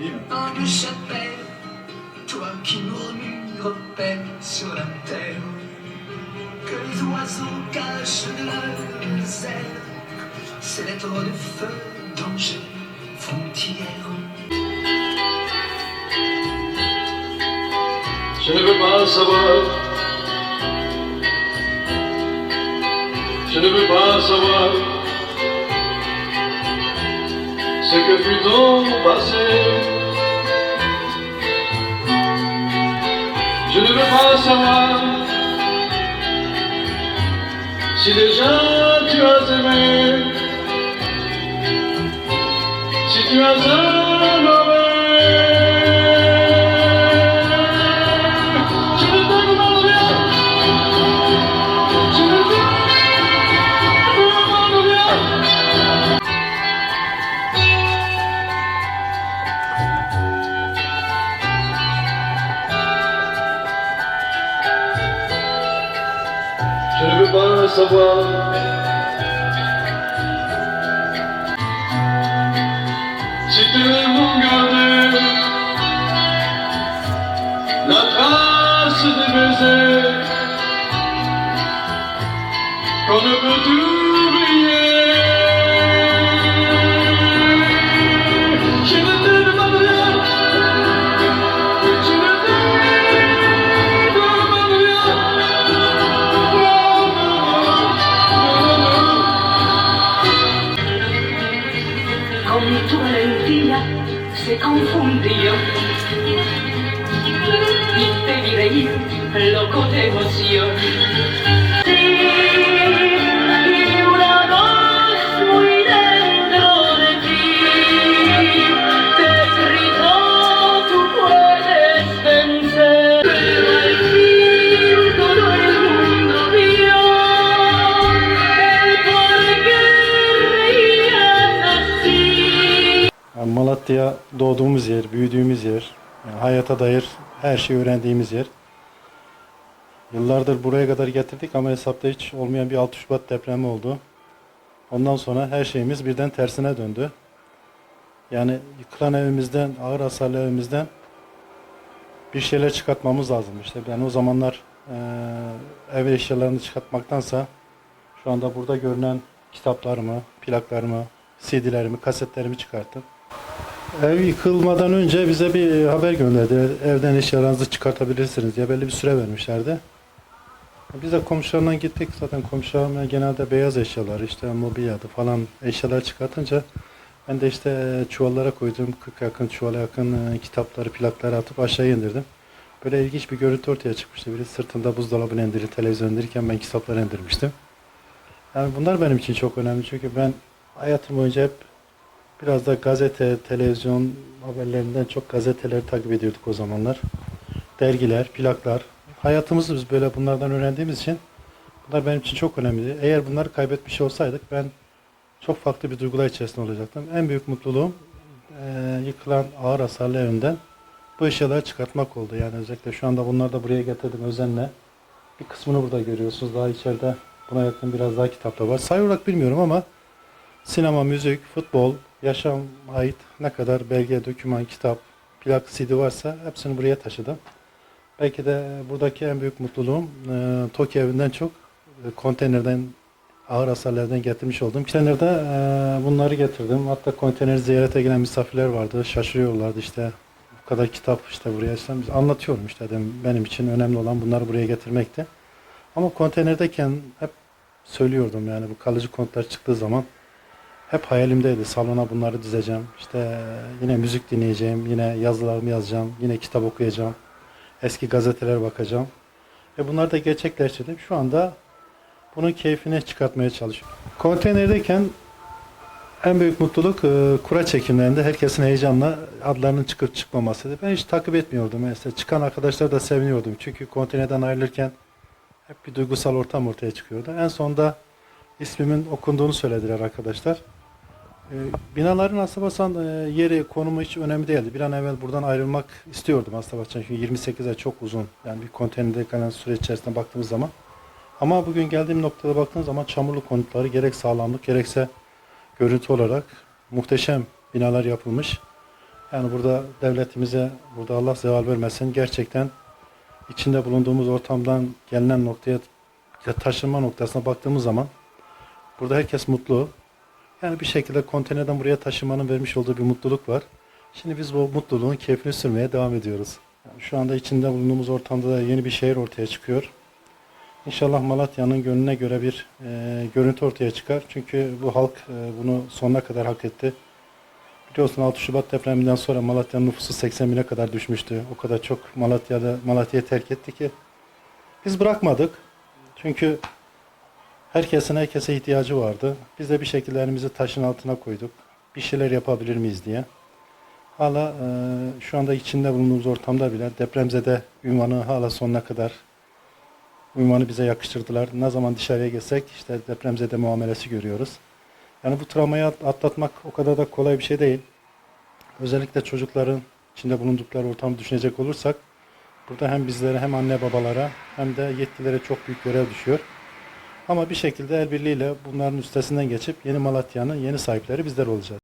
De chapelle, toi qui murmures paix sur la terre, que les oiseaux cachent de leurs ailes, ces lettres de feu, danger, frontière. Je ne veux pas savoir. Je ne veux pas savoir ce que fut ton passé. Je ne veux pas savoir si déjà tu as aimé, si tu as un si tu veux garder la trace des baisers qu'on ne peut oublier. Se confundía y te vi reír loco de emoción. Sí, Malatya doğduğumuz yer, büyüdüğümüz yer, yani hayata dair her şeyi öğrendiğimiz yer. Yıllardır buraya kadar getirdik ama hesapta hiç olmayan bir 6 Şubat depremi oldu. Ondan sonra her şeyimiz birden tersine döndü. Yani yıkılan evimizden, ağır hasarlı evimizden bir şeyler çıkartmamız lazım. İşte ben o zamanlar eee ev eşyalarını çıkartmaktansa şu anda burada görünen kitaplarımı, plaklarımı, CD'lerimi, kasetlerimi çıkarttım. Ev yıkılmadan önce bize bir haber gönderdi. Evden eşyalarınızı çıkartabilirsiniz diye belli bir süre vermişlerdi. Biz de komşularından gittik. Zaten komşularım genelde beyaz eşyalar, işte mobilyadı falan eşyalar çıkartınca ben de işte e, çuvallara koydum. 40 yakın çuvala yakın e, kitapları, plakları atıp aşağı indirdim. Böyle ilginç bir görüntü ortaya çıkmıştı. Biri sırtında buzdolabını indirdi, televizyon indirirken ben kitapları indirmiştim. Yani bunlar benim için çok önemli çünkü ben hayatım boyunca hep biraz da gazete, televizyon haberlerinden çok gazeteleri takip ediyorduk o zamanlar. Dergiler, plaklar. Hayatımızı biz böyle bunlardan öğrendiğimiz için bunlar benim için çok önemli. Eğer bunları kaybetmiş olsaydık ben çok farklı bir duygular içerisinde olacaktım. En büyük mutluluğum eee, yıkılan ağır hasarlı evimden bu eşyaları çıkartmak oldu. Yani özellikle şu anda bunları da buraya getirdim özenle. Bir kısmını burada görüyorsunuz. Daha içeride buna yakın biraz daha kitaplar var. Sayı olarak bilmiyorum ama sinema, müzik, futbol, yaşam ait ne kadar belge, doküman, kitap, plak, CD varsa hepsini buraya taşıdım. Belki de buradaki en büyük mutluluğum e, TOKİ evinden çok e, konteynerden ağır hasarlardan getirmiş olduğum konteynerden e, bunları getirdim. Hatta konteyner ziyarete gelen misafirler vardı. Şaşırıyorlardı işte bu kadar kitap işte buraya işte anlatıyorum işte dedim benim için önemli olan bunları buraya getirmekti. Ama konteynerdeyken hep söylüyordum yani bu kalıcı kontlar çıktığı zaman hep hayalimdeydi. Salona bunları dizeceğim. İşte yine müzik dinleyeceğim, yine yazılarımı yazacağım, yine kitap okuyacağım. Eski gazeteler bakacağım. Ve bunları da gerçekleştirdim. Şu anda bunun keyfini çıkartmaya çalışıyorum. Konteynerdeyken en büyük mutluluk e, kura çekimlerinde herkesin heyecanla adlarının çıkıp çıkmamasıydı. Ben hiç takip etmiyordum. Mesela çıkan arkadaşlar da seviniyordum. Çünkü konteynerden ayrılırken hep bir duygusal ortam ortaya çıkıyordu. En sonunda ismimin okunduğunu söylediler arkadaşlar. E, binaların aslında basan e, yeri, konumu hiç önemli değildi. Bir an evvel buradan ayrılmak istiyordum aslında basan. Çünkü 28 ay çok uzun. Yani bir konteynerde kalan süre içerisinde baktığımız zaman. Ama bugün geldiğim noktada baktığım zaman çamurlu konutları gerek sağlamlık gerekse görüntü olarak muhteşem binalar yapılmış. Yani burada devletimize, burada Allah zeval vermesin gerçekten içinde bulunduğumuz ortamdan gelinen noktaya ya taşınma noktasına baktığımız zaman burada herkes mutlu. Yani bir şekilde konteynerden buraya taşımanın vermiş olduğu bir mutluluk var. Şimdi biz bu mutluluğun keyfini sürmeye devam ediyoruz. Yani şu anda içinde bulunduğumuz ortamda da yeni bir şehir ortaya çıkıyor. İnşallah Malatya'nın gönlüne göre bir e, görüntü ortaya çıkar. Çünkü bu halk e, bunu sonuna kadar hak etti. Biliyorsun 6 Şubat depreminden sonra Malatya'nın nüfusu 80 bine kadar düşmüştü. O kadar çok Malatya'da Malatya'yı terk etti ki biz bırakmadık. Çünkü herkesin herkese ihtiyacı vardı. Biz de bir şekilde elimizi taşın altına koyduk. Bir şeyler yapabilir miyiz diye. Hala e, şu anda içinde bulunduğumuz ortamda bile depremzede ünvanı hala sonuna kadar ünvanı bize yakıştırdılar. Ne zaman dışarıya geçsek işte depremzede muamelesi görüyoruz. Yani bu travmayı at- atlatmak o kadar da kolay bir şey değil. Özellikle çocukların içinde bulundukları ortamı düşünecek olursak burada hem bizlere hem anne babalara hem de yetkililere çok büyük görev düşüyor. Ama bir şekilde el birliğiyle bunların üstesinden geçip yeni Malatya'nın yeni sahipleri bizler olacağız.